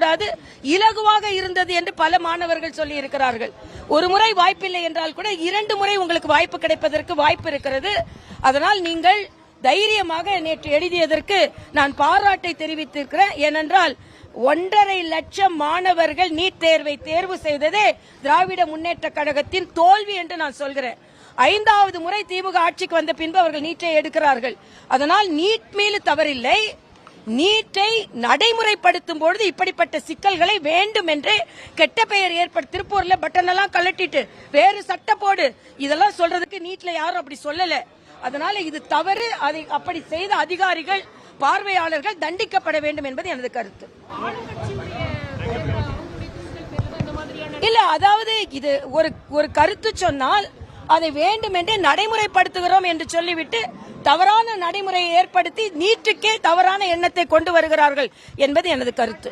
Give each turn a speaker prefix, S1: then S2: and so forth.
S1: கூடாது இலகுவாக இருந்தது என்று பல மாணவர்கள் சொல்லி இருக்கிறார்கள் ஒரு முறை வாய்ப்பில்லை என்றால் கூட இரண்டு முறை உங்களுக்கு வாய்ப்பு கிடைப்பதற்கு வாய்ப்பு இருக்கிறது. அதனால் நீங்கள் தைரியமாக நேற்று எழுதியதற்கு நான் பாராட்டை தெரிவித்திருக்கிறேன். ஏனென்றால் ஒன்றரை லட்சம் மாணவர்கள் நீட் தேர்வை தேர்வு செய்ததே திராவிட முன்னேற்ற கழகத்தின் தோல்வி என்று நான் சொல்கிறேன். ஐந்தாவது முறை திமுக ஆட்சிக்கு வந்த பின்பு அவர்கள் நீட்டை எடுக்கிறார்கள். அதனால் நீட் மீது தவறில்லை. நீட்டை நடைமுறைப்படுத்தும் பொழுது இப்படிப்பட்ட சிக்கல்களை வேண்டும் என்று கெட்ட பெயர் ஏற்படுத்த திருப்பூர்ல பட்டன் எல்லாம் கலட்டிட்டு வேறு சட்ட போடு. இதெல்லாம் சொல்றதுக்கு நீட்ல யாரும் அப்படி சொல்லல. அதனால இது தவறு. அதை அப்படி செய்த அதிகாரிகள் பார்வையாளர்கள் தண்டிக்கப்பட வேண்டும் என்பது எனது கருத்து. இல்ல அதாவது இது ஒரு ஒரு கருத்து சொன்னால் அதை வேண்டுமென்றே நடைமுறைப்படுத்துகிறோம் என்று சொல்லிவிட்டு தவறான நடைமுறையை ஏற்படுத்தி நீட்டுக்கே தவறான எண்ணத்தை கொண்டு வருகிறார்கள் என்பது எனது கருத்து.